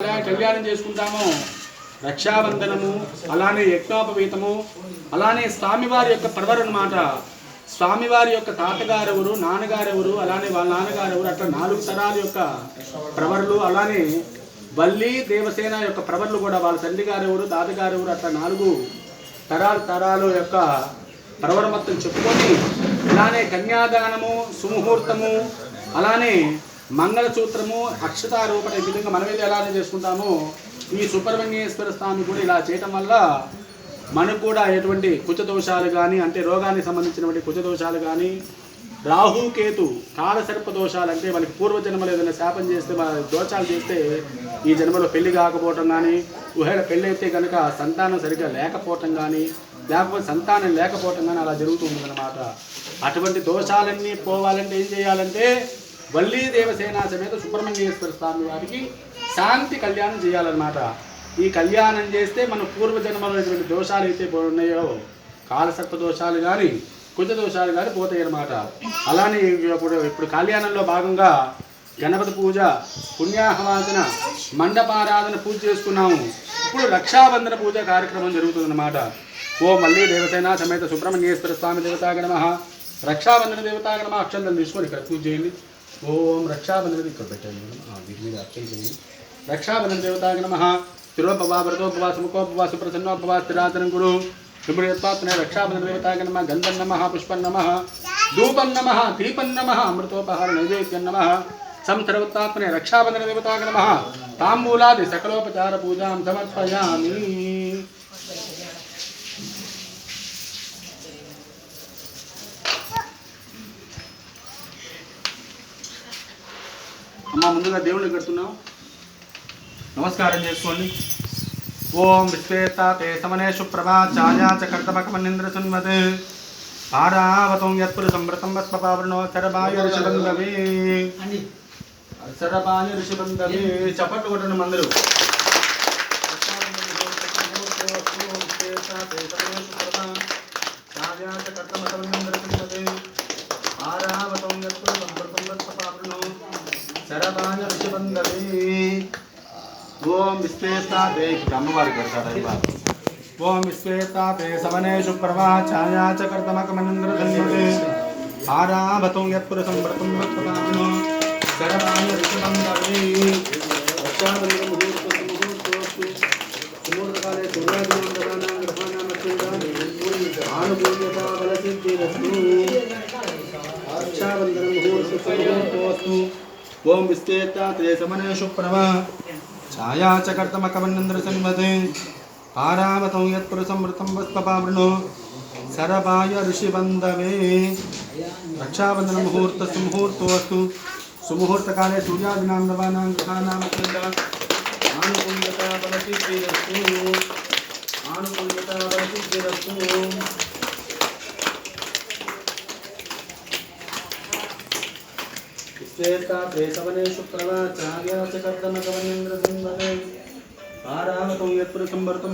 ఎలా కళ్యాణం చేసుకుంటామో. రక్షాబంధనము అలానే యజ్ఞోపవీతము అలానే స్వామివారి యొక్క పర్వర్ అన్నమాట స్వామివారి యొక్క తాతగారు ఎవరు నాన్నగారు ఎవరు అలానే వాళ్ళ నాన్నగారు ఎవరు అట్లా నాలుగు తరాల యొక్క ప్రవర్లు అలానే వల్లి దేవసేన యొక్క ప్రవర్లు కూడా వాళ్ళ తండ్రి గారు ఎవరు తాతగారు ఎవరు అట్లా నాలుగు తరాల తరాలు యొక్క ప్రవర మొత్తం చెప్పుకొని అలానే కన్యాదానము సుముహూర్తము అలానే మంగళసూత్రము అక్షతారూపణ ఈ విధంగా మనం ఏది ఎలా చేసుకుంటామో ఈ సుబ్రహ్మణ్యేశ్వర స్వామి కూడా ఇలా చేయటం వల్ల మనకు కూడా ఎటువంటి కుచదోషాలు కానీ అంటే రోగానికి సంబంధించినటువంటి కుచదోషాలు కానీ రాహుకేతు కాలసర్ప దోషాలు అంటే మనకి పూర్వజన్మలో ఏదైనా శాపం చేస్తే మన దోషాలు చేస్తే ఈ జన్మలో పెళ్ళి కాకపోవటం కానీ ఒకవేళ పెళ్ళి అయితే కనుక సంతానం సరిగ్గా లేకపోవటం కానీ లేకపోతే సంతానం లేకపోవటం కానీ అలా జరుగుతుంది అనమాట అటువంటి దోషాలన్నీ పోవాలంటే ఏం చేయాలంటే వల్లీ దేవసేన సమేత సుబ్రహ్మణ్యేశ్వర స్వామి వారికి శాంతి కళ్యాణం చేయాలన్నమాట. ఈ కళ్యాణం చేస్తే మన పూర్వజన్మలైనటువంటి దోషాలు అయితే ఉన్నాయో కాలసర్ప దోషాలు కానీ కుజ దోషాలు కానీ పోతాయి అన్నమాట అలానే ఇప్పుడు ఇప్పుడు కళ్యాణంలో భాగంగా గణపతి పూజ పుణ్యాహవాసన మండపారాధన పూజ చేసుకున్నాము. ఇప్పుడు రక్షాబంధన పూజ కార్యక్రమం జరుగుతుందన్నమాట. ఓ మళ్ళీ దేవసేన సమేత సుబ్రహ్మణ్యేశ్వర స్వామి దేవతాగణమ రక్షాబంధన దేవతాగణమ అక్షంతం తీసుకొని ఇక్కడ పూజ చేయండి. ఓం రక్షాబంధనం ఇక్కడ పెట్టాను మేడం. వీటి మీద అక్షం రక్షాబంధన రక్షాబంధన దేవతాగణమ తిరుపవా వ్రతోపవా సుముఖోపవా సుప్రసన్నోపవా స్థిరాతనం గురు విమృత్వాత్మనే రక్షాబంధన దేవతాగణమ గంధం నమ పుష్పం నమ. ధూపం నమ దీపం నమ అమృతోపహార నైవేద్యం నమ. సంసర్వత్మాత్మనే రక్షాబంధన దేవతాగణమ తాంబూలాది సకలోపచార పూజాం సమర్పయామి. అమ్మ ముందుగా దేవుడిని కడుతున్నాం నమస్కారం చేసుకోండి. ఓం విశ్వేత తే సమనేషు ప్రభా ఛాయా చ కర్తమకమనింద్ర సున్మత్. పారావతం యత్పురు సంవృతం వస్మపావృణో శరభాయ ఋషిబంధవే శరభాయ ఋషిబంధవే చప్పట్లు కొట్టండి మందరు. ఛాయా చ శరభాయ ఋషిబంధవే ఓం విశ్వేతాదే అమ్మవారికి పెడతారా ఇవాళ ఓం విశ్వేతాదే సమనేషు ప్రభా ఛాయా చ కర్తమకమనింద్ర ధన్యతే ఆరాభతం యత్పురుషం వ్రతం వత్సపామినో శరవాణి ఋషిబంధవే రక్షాబంధన ముహూర్తం ముహూర్తోస్తు సుమూర్తకాలే సూర్యాదినాం గ్రహాణాం గ్రహాణాం అత్యంత ఆనుకూల్యతా బలసిద్ధిరస్తు రక్షాబంధన ముహూర్తం ముహూర్తోస్తు ಓಂ ವಿಸ್ತೇತಾತ್ರೇ ಸಮನೇಶು ಪ್ರಮ ಛಾಯಾ ಚ ಕರ್ತಮಕವನ್ನಂದ್ರ ಸನ್ಮತೆ. ಪಾರಾಮತಂ ಯತ್ಪುರಸಮೃತಂ ವಸ್ಪಪಾವೃಣು ಸರಭಾಯ ಋಷಿಬಂಧವೇ. ರಕ್ಷಾಬಂಧನ ಮುಹೂರ್ತ ಸುಮುಹೂರ್ತೋಸ್ತು ಸುಮುಹೂರ್ತಕಾಲೇ ಸೂರ್ಯಾದಿನಾಂ ನವಾನಾಂ ಗೃಹಾನಾಂ ಆನುಕೂಲ್ಯತಾ ಬಲಸಿದ್ಧಿರಸ್ತು ಆನುಕೂಲ್ಯತಾ ಬಲಸಿದ್ಧಿರಸ್ತು श्वेता प्रेतवने आराम आराहतो यत्पुरुषं वर्तुं